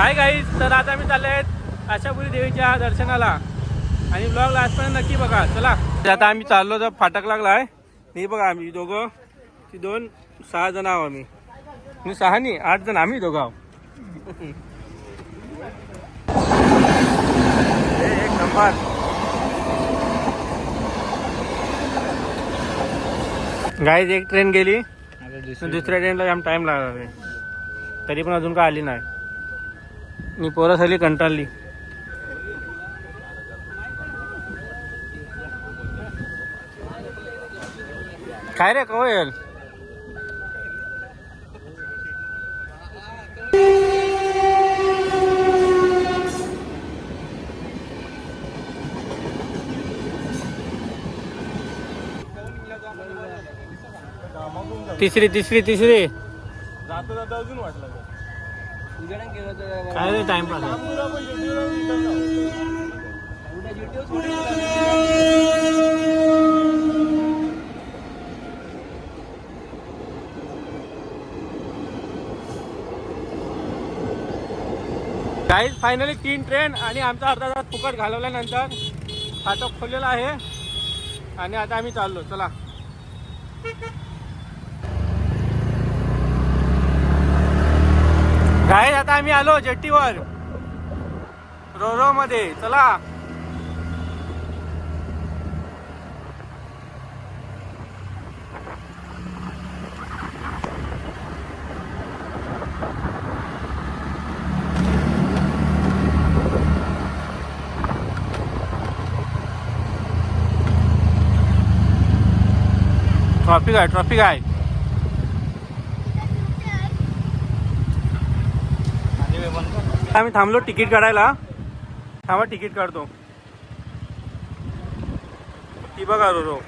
Hi guys तर आता आम्ही चालले आहेत आशापुरी देवीच्या दर्शनाला. आणि ब्लॉग लास्टपर्यंत नक्की बघा. चला. आता आम्ही चाललो तर फाटक लागला आहे हे बघा आम्ही दोघं. ती दोन सहा जण आहो आम्ही. मी सहा नाही आठ जण आम्ही दोघं आहो एक नंबर. गाईज एक ट्रेन गेली. दुसऱ्या ट्रेनला जाम टाइम लागला. तरी पण अजून काय आली नाही. मी पोरं कंटाळली. काय रे कवयल तिसरी तिसरी तिसरी. जाता जाता अजून वाटलं काय रे टाइमपास काहीच फायनली तीन ट्रेन आणि आमचा अर्धा तास फुकट घालवल्यानंतर फाटक खोललेला आहे. आणि आता आम्ही चाललो. चला. काय आता आम्ही आलो जेट्टीवर. रोरो मध्ये चला. ट्रॉफिक आहे ट्रॉफिक आहे आम्ही थांबलो तिकीट काढायला. थांबा तिकीट काढतो. ती बघा रो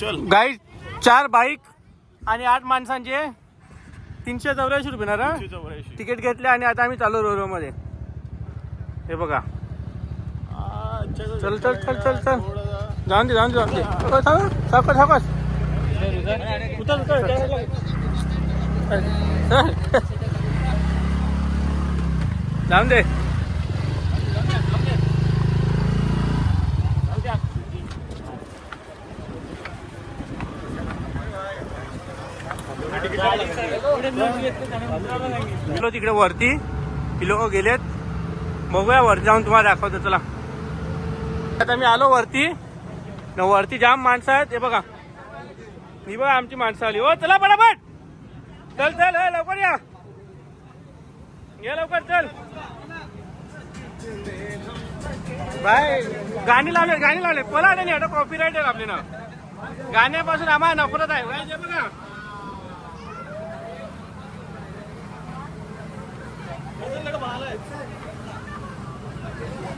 चल. गाईड चार बाईक आणि आठ माणसांचे तीनशे चौऱ्याऐंशी रुपये ना तिकीट घेतले आणि आता आम्ही चालू रोरो मध्ये. हे बघा. चल चल चल चल. चल जाऊन दे जाऊन दे जाऊन दे. सावकाश, सावकाश सावकाश उतर उतर चल. जाऊन दे. गेलो तिकडे वरती. ही लोक गेलेत. बघूया वरती जाऊन तुम्हाला दाखवतो. चला. आता मी आलो वरती. न वरती जाम माणसं आहेत. हे बघा. ही बघा आमची माणसं आली. हो चला पटापट. चल चल लवकर या. ये लवकर चल. बाय गाणी लावले गाणी लावले. बोला नाही आता कॉपीराईट आहे आपली ना. गाण्यापासून आम्हाला नफरत आहे. बाय, बघा.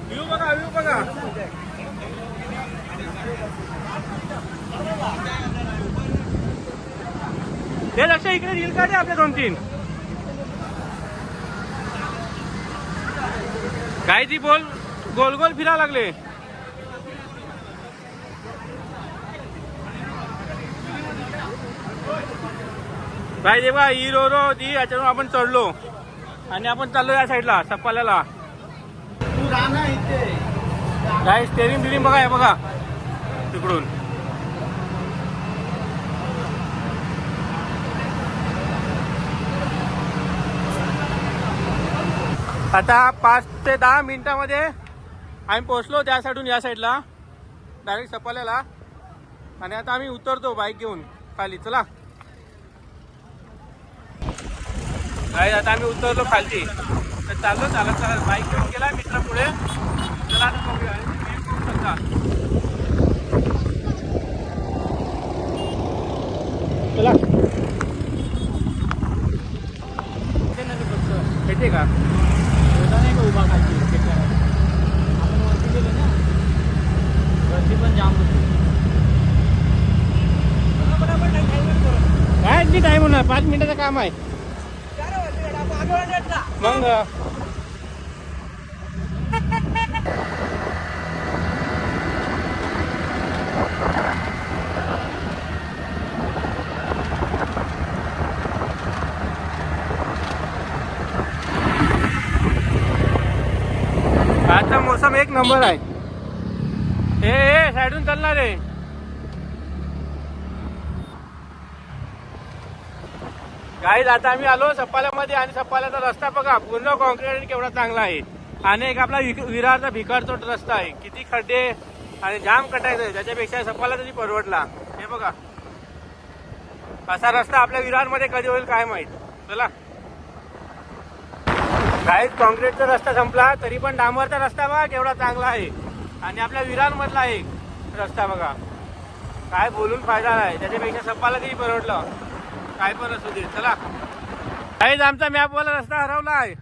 व्ह्यू बघा व्ह्यू बघा. हे लक्ष इकडे रील काढे आपल्या दोन तीन. काय ती बोल गोल गोल फिरा लागले. काय ते बघा ही रो रो ती याच्यावरून आपण चढलो. आणि आपण चाललो या साईडला सप्पाल्याला. काय स्टेरिंग बिरिंग बघा हे बघा. तिकडून. आता पाच ते दहा मिनिटामध्ये आम्ही पोहोचलो त्या साईडून या साईडला. डायरेक्ट सपाल्याला आणि आता आम्ही उतरतो बाईक घेऊन खाली. चला. काय आता आम्ही उतरलो खालती. तर चाललो चालत चालत बाईक घेऊन गेला मित्र पुढे. चला आता बघूया. चला. येते का? उभा खाली आपण वरती गेलो ना वरती पण जाम होती. काय नाही टाइम होणार? पाच मिनिटाचं काम आहे. मग? आजचा मोसम एक नंबर आहे. हे हे साईडून चालणार आहे. गाईज आता आम्ही आलो सप्पाल्यामध्ये आणि सप्पाल्याचा रस्ता बघा पूर्ण कॉन्क्रीट केवढा चांगला आहे. आणि एक आपला विरारचा भिकारचोट रस्ता आहे. किती खड्डे आणि जाम कटायचं त्याच्यापेक्षा सप्पाला तरी परवडला. हे बघा. असा रस्ता आपल्या विरारमध्ये कधी होईल काय माहीत. चला. काहीच काँक्रीटचा रस्ता संपला तरी पण डांबरचा रस्ता बघा केवढा चांगला आहे. आणि आपल्या विरारमधला एक रस्ता बघा. काय बोलून फायदा नाही. त्याच्यापेक्षा सप्पाला तरी परवडलं? काय पण असू दे. चला. काहीच आमचा मॅपवाला रस्ता हरवला आहे.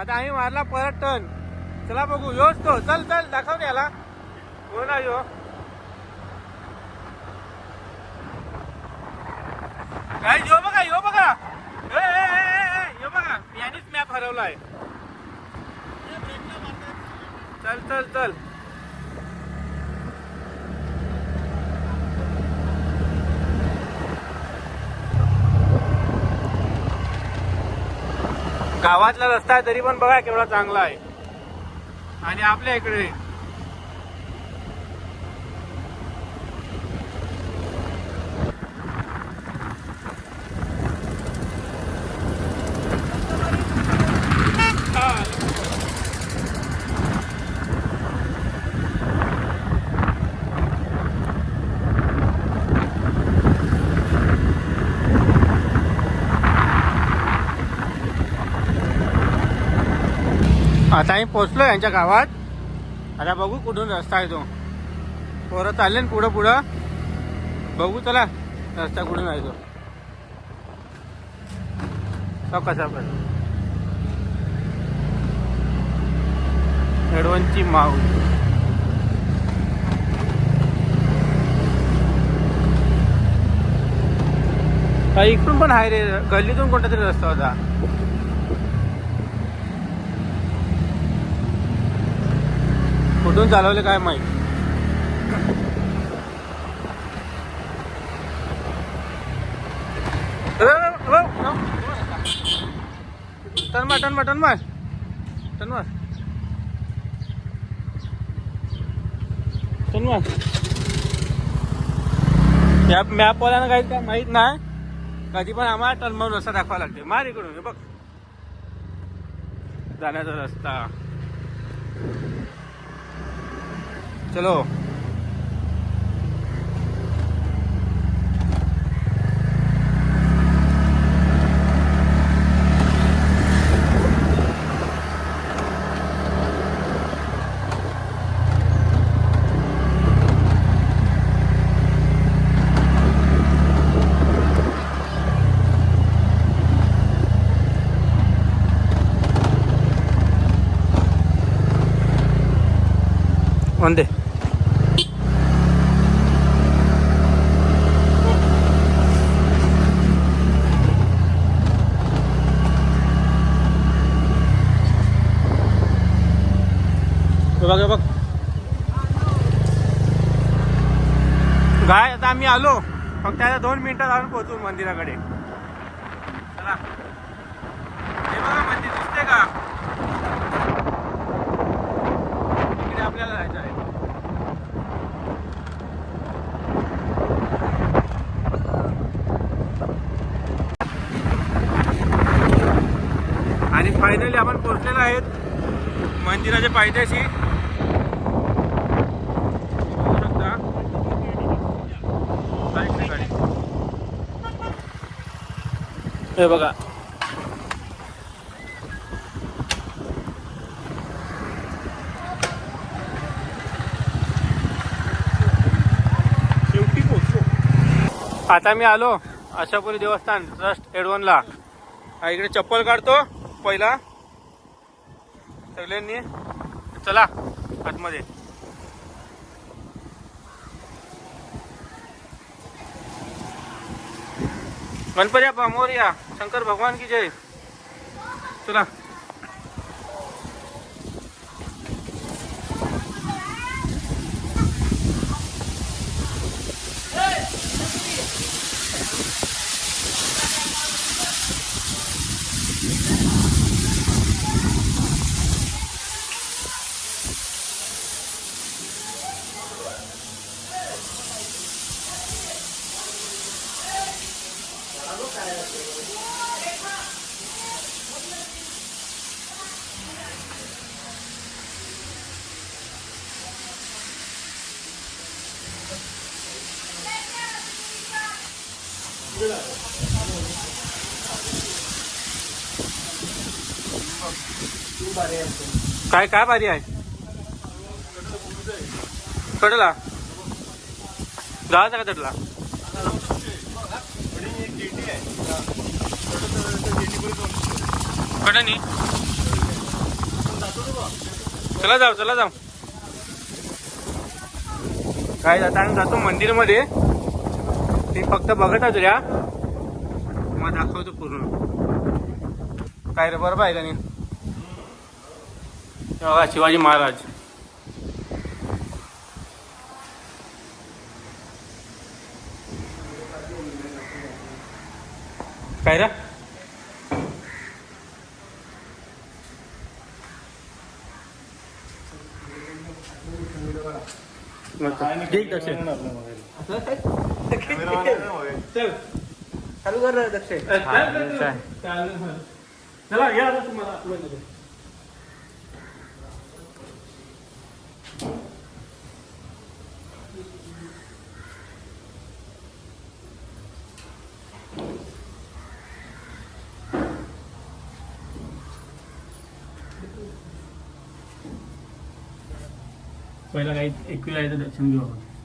आता आम्ही मारला परत टन चला बघू. योच तो. चल चल. दाखव याला. हो ना यो. काय जो बघा ए, ए, ए, ए, ए, यो बघा यानेच मॅप हरवलाय चल चल. गावातला रस्ता आहे तरी पण बघा केवढा चांगला आहे. आणि आपल्या इकडे आता आम्ही पोचलो यांच्या गावात. आता बघू कुठून रस्ता आहे तो पोरं चालले ना पुढं पुढं. बघू चला रस्ता कुठून आहे तो सका सावकाश एडवनची माऊ इकडून पण आहे रे. गल्लीतून कोणता तरी रस्ता होता. कुठून चालवले काय माहीत? टन मार टन मार टन मार. टन मार. टन मार. या मॅपवाल्यानं काही काय माहीत नाही. कधी पण आम्हाला टर्न रस्ता दाखवा लागते मार इकडून बघ. जाण्याचा रस्ता. चलो वंदे हे बघ गाय आता आम्ही आलो फक्त आता दोन मिनिटात आणून पोहोचू मंदिराकडे चला हे बघा मंदिर दिसते का इकडे आपल्याला जायचं आहे आणि फायनली आपण पोहोचलेलो आहेत. मंदिराच्या पायथ्याशी. हे बघा. आता मी आलो आशापुरी देवस्थान ट्रस्ट एडवनला. इकडे चप्पल काढतो पहिला. सगळ्यांनी. चला आतमध्ये. गणपती बाप्पा शंकर भगवान की जय. चला. काय काय भारी आहे? कडला. जायचा का तटला कडनी. चला जाऊ चला जाऊ. काय जाता आम्ही जातो मंदिरमध्ये. ते फक्त बघत तुझ्या मग दाखवतो पूर्ण. काय रे बरोबर आहे का नाही. बघा शिवाजी महाराज. काय रे? ठीक दक्षिण. चल. चालू कर दक्षिण. चला या तुम्हाला. पहिला काही एकविरा दर्शन घेऊ आपण.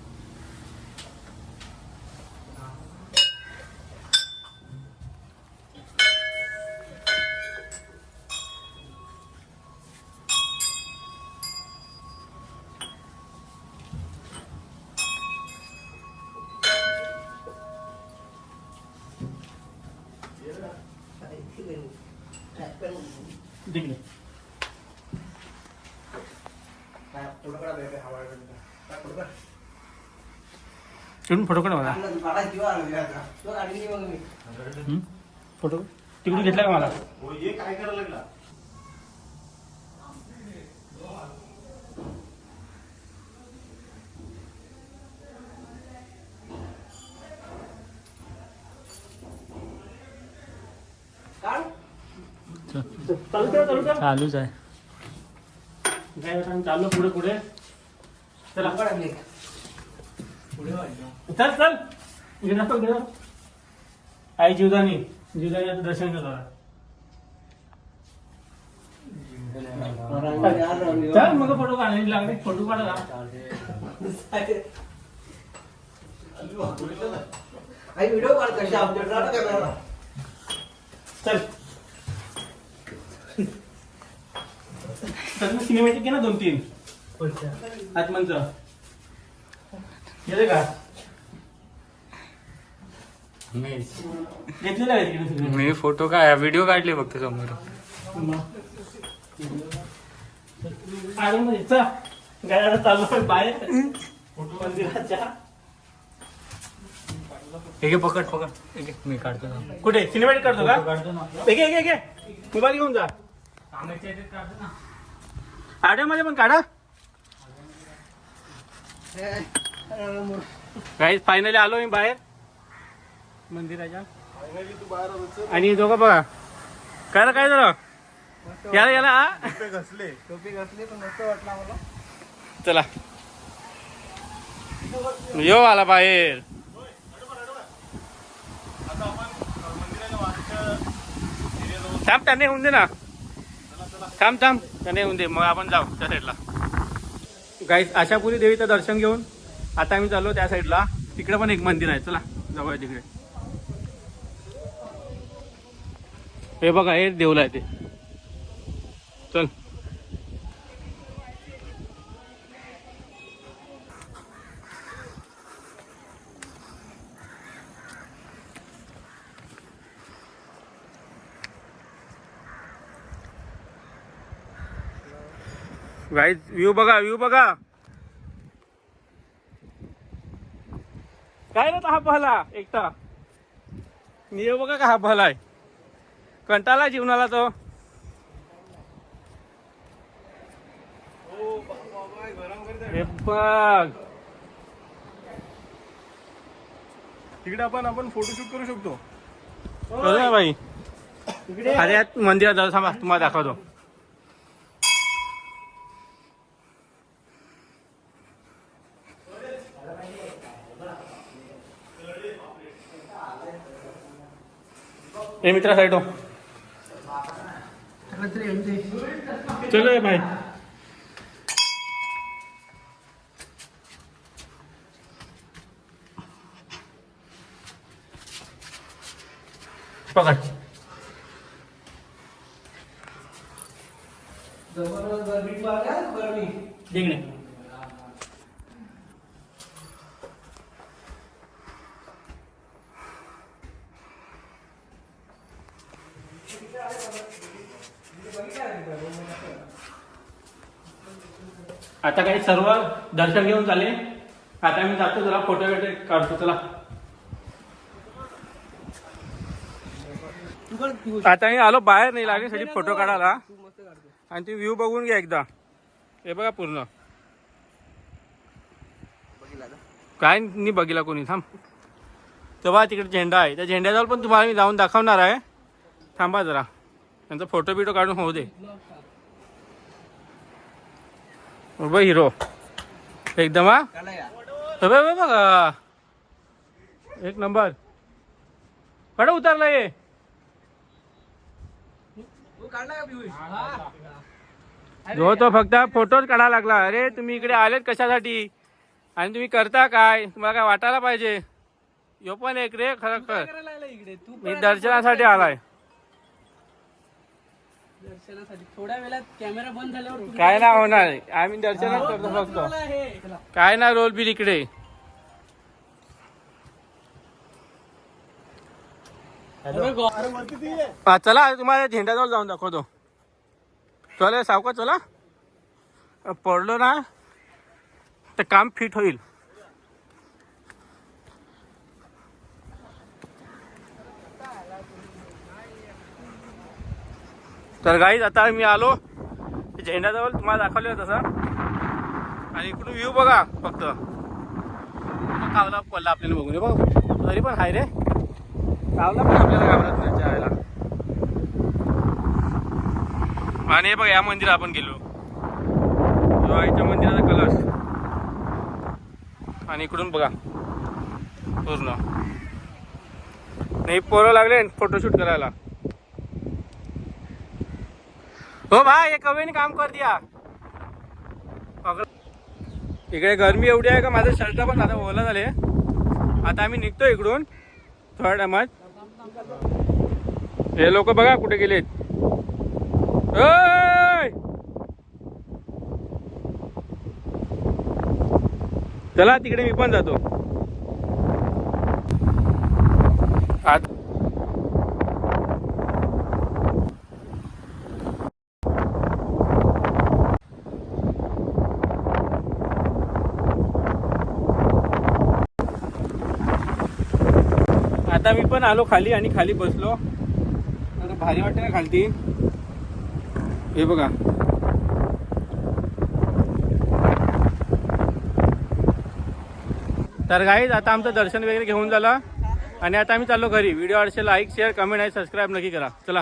तिकडून फोटो काढ मला. हं? फोटो? तिकडून घेतला का मला? करा चालूच आहे. काय चाललो पुढे पुढे. चला चल चल. इकडे दाखव, इकडे दाखव. आई जीवदानी जीवदानी आता दर्शन केलं चल मग फोटो काढायला लागले फोटो काढा व्हिडिओ काढ कशा अपडेट चल. सिनेमॅटिक घे ना दोन तीन आत्मनचं. गेले का? घेतलेलं आहे तिकडे सगळे. मी फोटो काय व्हिडिओ काढले फक्त समोर. चाललो बाहेर. फोटो मंदिराच्या एक पकड पकड. एक मी काढतो ना. कुठे? सिनेमॅटिक काढतो का? काढतो ना एक एक एक एक मोबाईल घेऊन जा. कामाच्या याच्यात काढतो ना. आड्यामध्ये पण काढा. काही फायनली आलो मी बाहेर. मंदिराच्या. आणि दोघं बघा. काय काय झालं याला याला घसले टोपी घसले पण मस्त वाटला मला चला. यो आला बाहेर. थांब त्याने होऊन दे ना. थांब थांब. त्याने होऊन दे. मग आपण जाऊ त्या साईडला गाईस आशापुरी देवीचं दर्शन घेऊन आता आम्ही चाललो त्या साईडला तिकडे पण एक मंदिर आहे. चला जाऊया तिकडे. हे बघा हे देऊळ आहे ते. चल. गाईज व्ह्यू बघा व्ह्यू बघा. काय रे हा पहला? एकटा. नियो बघा का हा पहलाय कंटाळा जीवनाला तो. हे बघ. तिकडे आपण आपण फोटोशूट करू शकतो. बाई. अरे मंदिरात जाऊ थांबा तुम्हाला दाखवतो. हे मित्रा साईड. चलो भाई पकड. जबरदस्त गरमी बघा आता काही सर्व दर्शन घेऊन चालले. आता मी जातो जरा फोटो वगैरे काढतो चला. आता मी आलो बाहेर नाही लागण्यासाठी फोटो काढायला. आणि ती व्ह्यू बघून घ्या एकदा. हे बघा पूर्ण. काय नाही बघितला कोणी थांब. तेव्हा तिकडे झेंडा आहे. त्या झेंड्याजवळ पण तुम्हाला मी जाऊन दाखवणार आहे. थांबा जरा. त्यांचा फोटो बिटो काढून होऊ दे. बघ हिरो. एकदम हा? काढला बघ बघा एक नंबर. कडे उतरला ये. जो तो फक्त फोटोच काढायला लागला. अरे तुम्ही इकडे आलेत कशासाठी? आणि तुम्ही करता काय? तुम्हाला काय वाटायला पाहिजे? यो पण एक रे खरं खर. मी दर्शनासाठी आलाय. दर्शनासाठी. थोड्या वेळात कॅमेरा बंद झाल्यावर तू काय ना होणार. आम्ही दर्शनच करतो मला फक्त. हे. काय ना रोल बिल इकडे. हा, चला तुम्हाला झेंड्याजवळ जाऊन दाखवतो. चला सावका चला. पडलो ना तर काम फिट होईल. तर गाईज आता मी आलो. झेंड्याजवळ तुम्हाला दाखवलं तसं. आणि इकडून व्ह्यू बघा फक्त. कावला पडला आपल्याला बघून. हे बघ तरी पण हाय रे. कावला पण आपल्याला घाबरत नाही जायला. आणि हे बघ या मंदिरात आपण गेलो. आईच्या मंदिराचा कलश. आणि इकडून बघा. पूर्ण. नाही पोरं लागले फोटोशूट करायला. हो भाई हे कवेने काम कर दिया. अगं, इकडे गरमी एवढी आहे का? माझं शर्ट पण आता ओला झाले आता आम्ही निघतो इकडून. थोड्या टायमात. हे लोक बघा कुठे गेलेत. चला तिकडे मी पण जातो आत- आता मी पण आलो खाली आणि खाली बसलो. आता भारी वाटते ना खालती. हे बघा. तर गाईज आता आमचं दर्शन वगैरे घेऊन झालं. आणि आता आम्ही चाललो घरी. व्हिडिओ आवडશે लाईक शेअर कमेंट आणि सबस्क्राईब नक्की करा. चला.